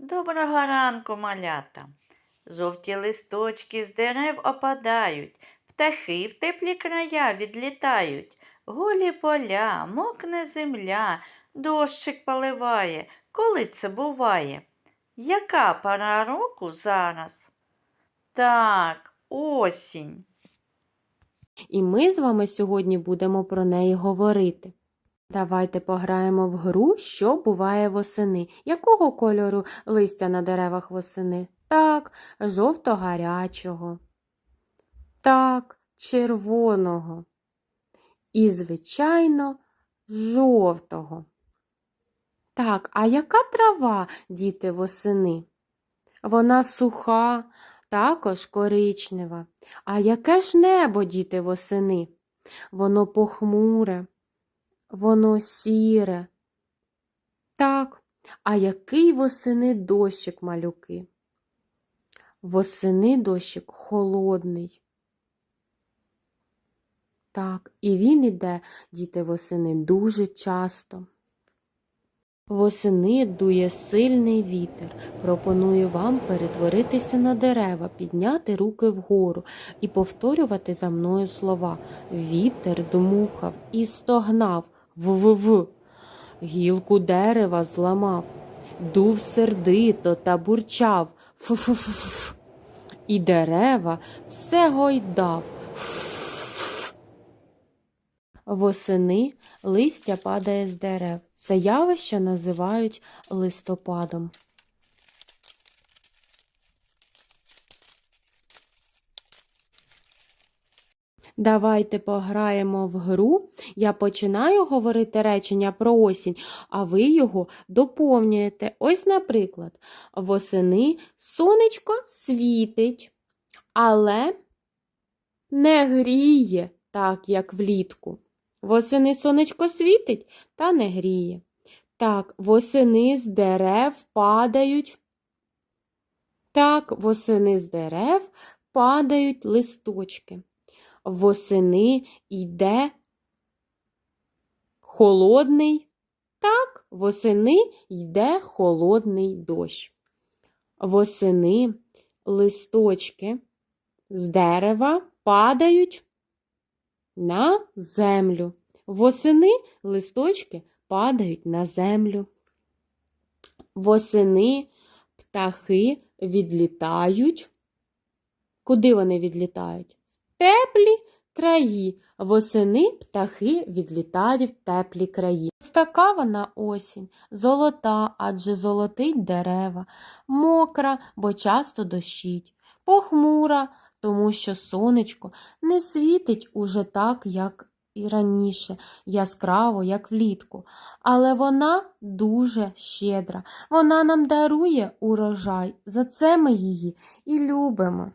Доброго ранку, малята. Жовті листочки з дерев опадають, птахи в теплі края відлітають. Голі поля, мокне земля, дощик поливає. Коли це буває? Яка пора року зараз? Так, осінь. І ми з вами сьогодні будемо про неї говорити. Давайте пограємо в гру, що буває восени. Якого кольору листя на деревах восени? Так, жовто-гарячого. Так, червоного. І, звичайно, жовтого. Так, а яка трава, діти, восени? Вона суха, також коричнева. А яке ж небо, діти, восени? Воно похмуре, воно сіре. Так, а який восени дощик, малюки? Восени дощик холодний. Так, і він іде, діти, восени, дуже часто. Восени дує сильний вітер. Пропоную вам перетворитися на дерева, підняти руки вгору і повторювати за мною слова. Вітер дмухав і стогнав в-в-в. Гілку дерева зламав, дув сердито та бурчав ф-ф-ф-ф. І дерева все гойдав. Ф-ф-ф. Восени листя падає з дерев. Це явище називають листопадом. Давайте пограємо в гру. Я починаю говорити речення про осінь, а ви його доповнюєте. Ось, наприклад, восени сонечко світить, але не гріє так, як влітку. Восени сонечко світить та не гріє. Так, восени з дерев падають. Так, восени з дерев падають листочки. Восени йде холодний. Так, восени йде холодний дощ. Восени листочки з дерева падають на землю. Восени листочки падають на землю. Восени птахи відлітають. Куди вони відлітають? Теплі краї. Восени птахи відлітають в теплі краї. Ось така вона осінь, золота, адже золотить дерева, мокра, бо часто дощить, похмура, тому що сонечко не світить уже так, як і раніше, яскраво, як влітку. Але вона дуже щедра. Вона нам дарує урожай. За це ми її і любимо.